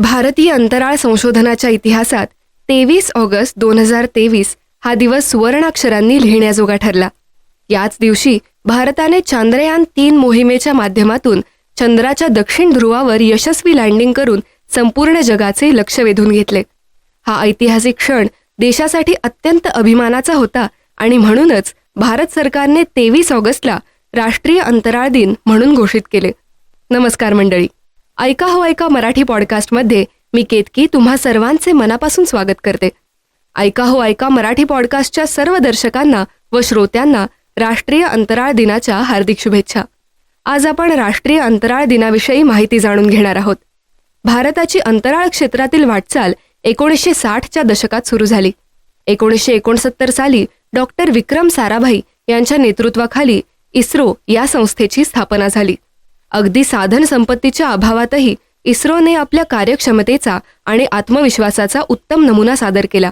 भारतीय अंतराळ संशोधनाच्या इतिहासात तेवीस ऑगस्ट दोन हजार तेवीस हा दिवस सुवर्णाक्षरांनी लिहिण्याजोगा ठरला. याच दिवशी भारताने चांद्रयान तीन मोहिमेच्या माध्यमातून चंद्राच्या दक्षिण ध्रुवावर यशस्वी लँडिंग करून संपूर्ण जगाचे लक्ष वेधून घेतले. हा ऐतिहासिक क्षण देशासाठी अत्यंत अभिमानाचा होता आणि म्हणूनच भारत सरकारने तेवीस ऑगस्टला राष्ट्रीय अंतराळ दिन म्हणून घोषित केले. नमस्कार मंडळी. ऐका हो ऐका मराठी पॉडकास्टमध्ये मी केतकी तुम्हा सर्वांचे मनापासून स्वागत करते. ऐका हो ऐका मराठी पॉडकास्टच्या सर्व दर्शकांना व श्रोत्यांना राष्ट्रीय अंतराळ दिनाच्या हार्दिक शुभेच्छा. आज आपण राष्ट्रीय अंतराळ दिनाविषयी माहिती जाणून घेणार आहोत. भारताची अंतराळ क्षेत्रातील वाटचाल एकोणीसशे साठच्या दशकात सुरू झाली. एकोणीसशे एकोणसत्तर साली डॉक्टर विक्रम साराभाई यांच्या नेतृत्वाखाली इस्रो या संस्थेची स्थापना झाली. अगदी साधन संपत्तीच्या अभावातही इस्रोने आपल्या कार्यक्षमतेचा आणि आत्मविश्वासाचा उत्तम नमुना सादर केला.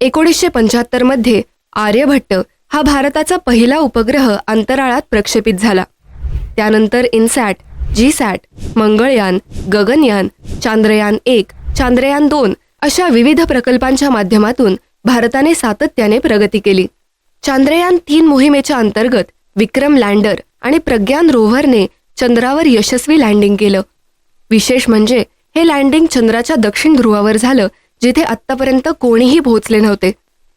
एकोणीसशे पंच्याहत्तरमध्ये आर्यभट्ट हा भारताचा पहिला उपग्रह अंतराळात प्रक्षेपित झाला. त्यानंतर इनसॅट जी सॅट मंगळयान गगनयान चांद्रयान एक चांद्रयान दोन अशा विविध प्रकल्पांच्या माध्यमातून भारताने सातत्याने प्रगती केली. चांद्रयान तीन मोहिमेच्या अंतर्गत विक्रम लँडर आणि प्रज्ञान रोव्हरने चंद्रावर यशस्वी लँडिंग केलं. विशेष म्हणजे हे लँडिंग चंद्राच्या दक्षिण ध्रुवावर झालं जिथे आत्तापर्यंत कोणीही पोहोचले नव्हते.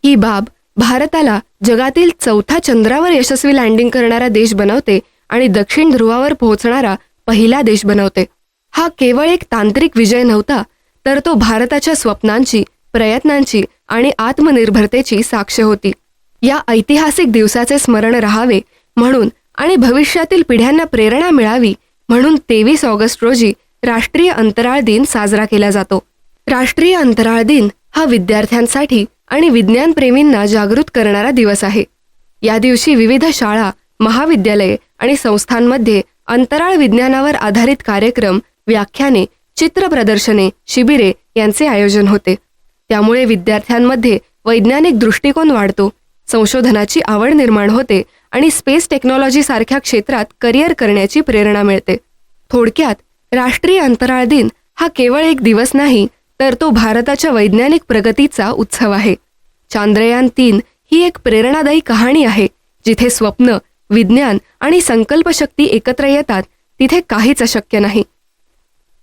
ही बाब भारताला जगातील चौथा चंद्रावर यशस्वी लँडिंग करणारा देश बनवते आणि दक्षिण ध्रुवावर पोहोचणारा पहिला देश बनवते. हा केवळ एक तांत्रिक विजय नव्हता तर तो भारताच्या स्वप्नांची प्रयत्नांची आणि आत्मनिर्भरतेची साक्ष होती. या ऐतिहासिक दिवसाचे स्मरण राहावे म्हणून आणि भविष्यातील पिढ्यांना प्रेरणा मिळावी म्हणून तेवीस ऑगस्ट रोजी राष्ट्रीय अंतराळ दिन साजरा केला जातो. राष्ट्रीय अंतराळ दिन हा विद्यार्थ्यांसाठी आणि विज्ञानप्रेमींना जागृत करणारा दिवस आहे. या दिवशी विविध शाळा महाविद्यालये आणि संस्थांमध्ये अंतराळ विज्ञानावर आधारित कार्यक्रम व्याख्याने चित्र प्रदर्शने शिबिरे यांचे आयोजन होते. त्यामुळे विद्यार्थ्यांमध्ये वैज्ञानिक दृष्टिकोन वाढतो संशोधनाची आवड निर्माण होते आणि स्पेस टेक्नॉलॉजी सारख्या क्षेत्रात करिअर करण्याची प्रेरणा मिळते. थोडक्यात राष्ट्रीय अंतराळ दिन हा केवळ एक दिवस नाही तर तो भारताच्या वैज्ञानिक प्रगतीचा उत्सव आहे. चांद्रयान तीन ही एक प्रेरणादायी कहाणी आहे जिथे स्वप्न विज्ञान आणि संकल्पशक्ती एकत्र येतात तिथे काहीच अशक्य नाही.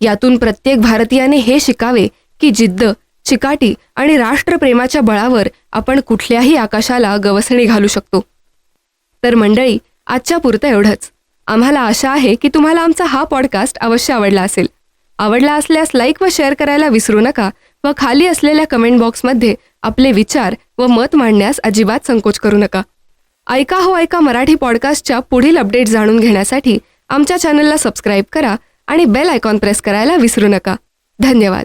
यातून प्रत्येक भारतीयाने हे शिकावे की जिद्द चिकाटी आणि राष्ट्रप्रेमाच्या बळावर आपण कुठल्याही आकाशाला गवसणी घालू शकतो. तर मंडळी आजच्या पुरतं एवढंच. आम्हाला आशा आहे की तुम्हाला आमचा हा पॉडकास्ट अवश्य आवडला असेल. आवडला असल्यास लाईक व शेअर करायला विसरू नका व खाली असलेल्या कमेंट बॉक्समध्ये आपले विचार व मत मांडण्यास अजिबात संकोच करू नका. ऐका हो ऐका मराठी पॉडकास्टच्या पुढील अपडेट जाणून घेण्यासाठी आमच्या चॅनलला सबस्क्राईब करा आणि बेल आयकॉन प्रेस करायला विसरू नका. धन्यवाद.